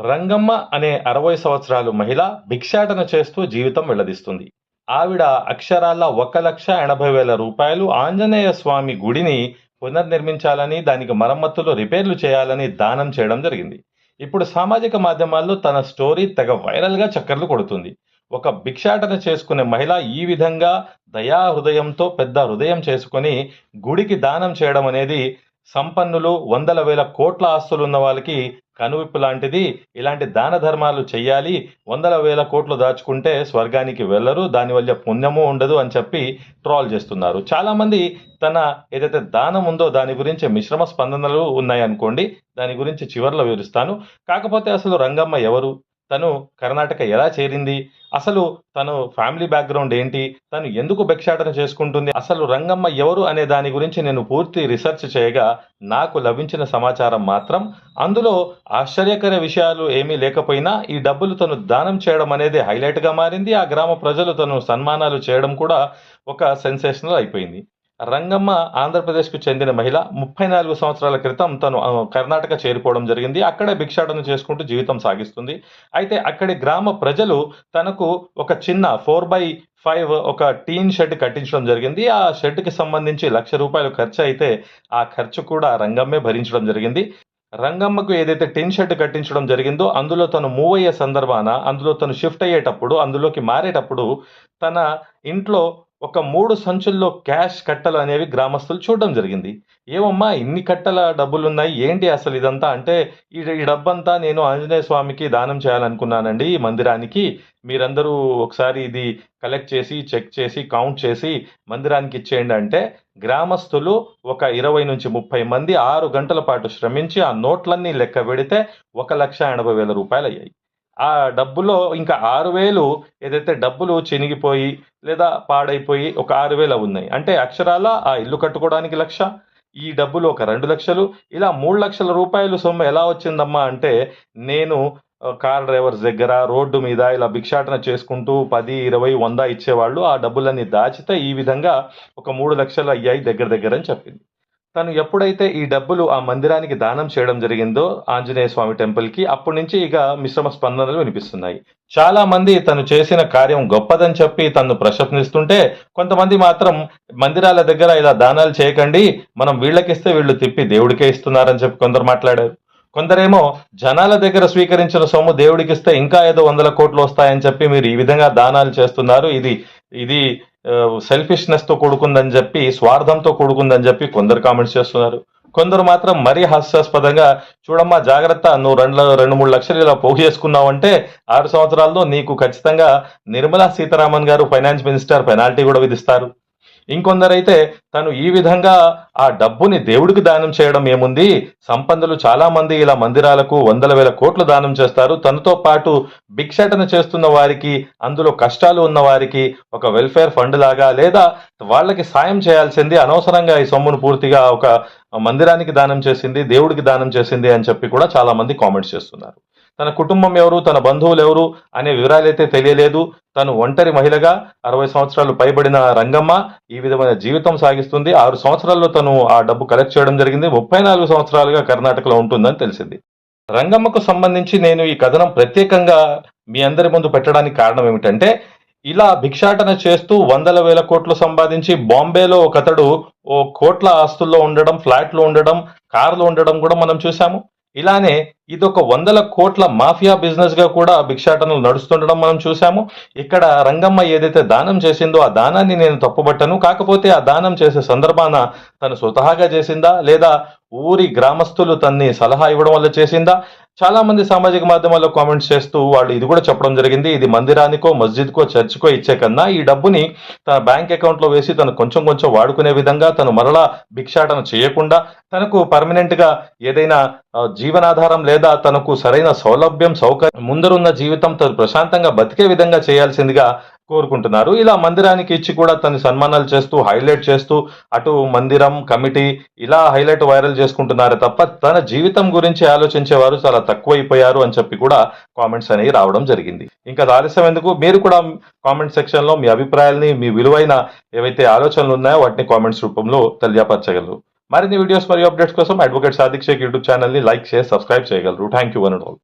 రంగమ్మ అనే అరవై సంవత్సరాలు మహిళ భిక్షాటన చేస్తూ జీవితం వెళ్ళదీస్తుంది. ఆవిడ అక్షరాల ఒక లక్ష ఎనభై వేల రూపాయలు ఆంజనేయ స్వామి గుడిని పునర్నిర్మించాలని దానికి మరమ్మతులు రిపేర్లు చేయాలని దానం చేయడం జరిగింది. ఇప్పుడు సామాజిక మాధ్యమాల్లో తన స్టోరీ తెగ వైరల్గా చక్కర్లు కొడుతుంది. ఒక భిక్షాటన చేసుకునే మహిళ ఈ విధంగా దయా హృదయంతో పెద్ద హృదయం చేసుకొని గుడికి దానం చేయడం అనేది సంపన్నులు వందల వేల కోట్ల ఆస్తులు ఉన్న వాళ్ళకి కనువిప్పు లాంటిది. ఇలాంటి దాన ధర్మాలు చెయ్యాలి. వందల వేల కోట్లు దాచుకుంటే స్వర్గానికి వెళ్ళరు. దానివల్ల పుణ్యము ఉండదు అని చెప్పి ట్రోల్ చేస్తున్నారు. చాలామంది తన ఏదైతే దానం ఉందో దాని గురించి మిశ్రమ స్పందనలు ఉన్నాయనుకోండి దాని గురించి చివరిలో వివరిస్తాను. కాకపోతే అసలు రంగమ్మ ఎవరు? తను కర్ణాటక ఎలా చేరింది? అసలు తను ఫ్యామిలీ బ్యాక్గ్రౌండ్ ఏంటి? తను ఎందుకు భిక్షాటన చేసుకుంటుంది? అసలు రంగమ్మ ఎవరు అనే దాని గురించి నేను పూర్తి రీసెర్చ్ చేయగా నాకు లభించిన సమాచారం మాత్రం అందులో ఆశ్చర్యకర విషయాలు ఏమీ లేకపోయినా ఈ డబ్బులు తను దానం చేయడం అనేది హైలైట్గా మారింది. ఆ గ్రామ ప్రజలు తను సన్మానాలు చేయడం కూడా ఒక సెన్సేషనల్ అయిపోయింది. రంగమ్మ ఆంధ్రప్రదేశ్కు చెందిన మహిళ ముప్పై నాలుగు సంవత్సరాల క్రితం తను కర్ణాటక చేరుకోవడం జరిగింది. అక్కడే భిక్షాటన చేసుకుంటూ జీవితం సాగిస్తుంది. అయితే అక్కడి గ్రామ ప్రజలు తనకు ఒక చిన్న ఫోర్ బై ఫైవ్ ఒక టీన్ షెడ్ కట్టించడం జరిగింది. ఆ షెడ్కి సంబంధించి లక్ష రూపాయలు ఖర్చు అయితే ఆ ఖర్చు కూడా రంగమ్మే భరించడం జరిగింది. రంగమ్మకు ఏదైతే టిన్ షెడ్ కట్టించడం జరిగిందో అందులో తను మూవ్ అయ్యే సందర్భాన అందులో తను షిఫ్ట్ అయ్యేటప్పుడు అందులోకి మారేటప్పుడు తన ఇంట్లో ఒక మూడు సంచుల్లో క్యాష్ కట్టలు అనేవి గ్రామస్తులు చూడడం జరిగింది. ఏమమ్మా ఇన్ని కట్టల డబ్బులు ఉన్నాయి ఏంటి అసలు ఇదంతా? అంటే ఈ డబ్బంతా నేను ఆంజనేయ స్వామికి దానం చేయాలనుకున్నానండి ఈ మందిరానికి. మీరందరూ ఒకసారి ఇది కలెక్ట్ చేసి చెక్ చేసి కౌంట్ చేసి మందిరానికి ఇచ్చేయండి అంటే గ్రామస్తులు ఒక ఇరవై నుంచి ముప్పై మంది ఆరు గంటల పాటు శ్రమించి ఆ నోట్లన్నీ లెక్క పెడితే ఒక లక్ష ఎనభై వేల రూపాయలు అయ్యాయి ఆ డబ్బులో ఇంకా ఆరు వేలు ఏదైతే డబ్బులు చినిగిపోయి లేదా పాడైపోయి ఒక ఆరు వేలు ఉన్నాయి. అంటే అక్షరాల ఆ ఇల్లు కట్టుకోవడానికి లక్ష ఈ డబ్బులు ఒక రెండు లక్షలు ఇలా మూడు లక్షల రూపాయలు సొమ్ము ఎలా వచ్చిందమ్మా అంటే నేను కార్ డ్రైవర్స్ దగ్గర రోడ్డు మీద ఇలా భిక్షాటన చేసుకుంటూ పది ఇరవై వంద ఇచ్చేవాళ్ళు. ఆ డబ్బులన్నీ దాచితే ఈ విధంగా ఒక మూడు లక్షలు అయ్యాయి దగ్గర దగ్గర అని చెప్పింది. తను ఎప్పుడైతే ఈ డబ్బులు ఆ మందిరానికి దానం చేయడం జరిగిందో ఆంజనేయ స్వామి టెంపుల్కి అప్పటి నుంచి ఇక మిశ్రమ స్పందనలు వినిపిస్తున్నాయి. చాలా మంది తను చేసిన కార్యం గొప్పదని చెప్పి తను ప్రశంసిస్తుంటే కొంతమంది మాత్రం మందిరాల దగ్గర ఇలా దానాలు చేయకండి మనం వీళ్ళకిస్తే వీళ్ళు తిప్పి దేవుడికే ఇస్తున్నారని చెప్పి కొందరు మాట్లాడారు. కొందరేమో జనాల దగ్గర స్వీకరించిన సొమ్ము దేవుడికిస్తే ఇంకా ఏదో వందల కోట్లు వస్తాయని చెప్పి మీరు ఈ విధంగా దానాలు చేస్తున్నారు ఇది ఇది సెల్ఫిష్నెస్తో కూడుకుందని చెప్పి స్వార్థంతో కూడుకుందని చెప్పి కొందరు కామెంట్స్ చేస్తున్నారు. కొందరు మాత్రం మరీ హాస్యాస్పదంగా చూడమ్మా జాగ్రత్త నువ్వు రెండు రెండు మూడు లక్షలు ఇలా పోగు చేసుకున్నావు అంటే ఆరు సంవత్సరాల్లో నీకు ఖచ్చితంగా నిర్మలా సీతారామన్ గారు ఫైనాన్స్ మినిస్టర్ పెనాల్టీ కూడా విధిస్తారు. ఇంకొందరైతే తను ఈ విధంగా ఆ డబ్బుని దేవుడికి దానం చేయడం ఏముంది? సంపన్నులు చాలా మంది ఇలా మందిరాలకు వందల వేల కోట్లు దానం చేస్తారు. తనతో పాటు భిక్షాటన చేస్తున్న వారికి అందులో కష్టాలు ఉన్న వారికి ఒక వెల్ఫేర్ ఫండ్ లాగా లేదా వాళ్ళకి సాయం చేయాల్సింది అనవసరంగా ఈ సొమ్మును పూర్తిగా ఒక మందిరానికి దానం చేసింది దేవుడికి దానం చేసింది అని చెప్పి కూడా చాలా మంది కామెంట్స్ చేస్తున్నారు. తన కుటుంబం ఎవరు తన బంధువులు ఎవరు అనే వివరాలైతే తెలియలేదు. తను ఒంటరి మహిళగా అరవై సంవత్సరాలు పైబడిన రంగమ్మ ఈ విధమైన జీవితం సాగిస్తుంది. ఆరు సంవత్సరాల్లో తను ఆ డబ్బు కలెక్ట్ చేయడం జరిగింది. ముప్పై నాలుగు సంవత్సరాలుగా కర్ణాటకలో ఉంటుందని తెలిసింది. రంగమ్మకు సంబంధించి నేను ఈ కథనం ప్రత్యేకంగా మీ అందరి ముందు పెట్టడానికి కారణం ఏమిటంటే ఇలా భిక్షాటన చేస్తూ వందల వేల కోట్లు సంపాదించి బాంబేలో ఒక అతడు ఓ కోట్ల ఆస్తుల్లో ఉండడం ఫ్లాట్లో ఉండడం కార్లు ఉండడం కూడా మనం చూసాము ఇలానే ఇదొక వందల కోట్ల మాఫియా బిజినెస్గా కూడా భిక్షాటనలు నడుస్తుండడం మనం చూసాము ఇక్కడ రంగమ్మ ఏదైతే దానం చేసిందో ఆ దానాన్ని నేను తప్పుబట్టను. కాకపోతే ఆ దానం చేసే సందర్భాన తను స్వతహాగా చేసిందా? లేదా ఊరి గ్రామస్తులు తన్ని సలహా ఇవ్వడం వల్ల చేసిందా? చాలా మంది సామాజిక మాధ్యమాల్లో కామెంట్స్ చేస్తూ వాళ్ళు ఇది కూడా చెప్పడం జరిగింది. ఇది మందిరానికో మస్జిద్కో చర్చ్కో ఇచ్చే కన్నా ఈ డబ్బుని తన బ్యాంక్ అకౌంట్లో వేసి తను కొంచెం కొంచెం వాడుకునే విధంగా తను మరలా భిక్షాటన చేయకుండా తనకు పర్మనెంట్గా ఏదైనా జీవనాధారం లేదా తనకు సరైన సౌలభ్యం సౌకర్యం ముందరున్న జీవితం తను ప్రశాంతంగా బతికే విధంగా చేయాల్సిందిగా కోరుకుంటున్నారు. ఇలా మందిరానికి ఇచ్చి కూడా తన సన్మానాలు చేస్తూ హైలైట్ చేస్తూ అటు మందిరం కమిటీ ఇలా హైలైట్ వైరల్ చేసుకుంటున్నారు తప్ప తన జీవితం గురించి ఆలోచించేవారు చాలా తక్కువైపోయారు అని చెప్పి కూడా కామెంట్స్ అనేవి రావడం జరిగింది. ఇంకా ఆలస్యం ఎందుకు? మీరు కూడా కామెంట్ సెక్షన్లో మీ అభిప్రాయాల్ని మీ విలువైన ఏవైతే ఆలోచనలు ఉన్నాయో వాటిని కామెంట్స్ రూపంలో తెలియపరచగలరు. మరిన్ని వీడియోస్ మరియు అప్డేట్స్ కోసం అడ్వకేట్ సాధిక్ షేక్ యూట్యూబ్ ఛానల్ని లైక్ చేసి సబ్స్క్రైబ్ చేయగలరు. Thank you one and all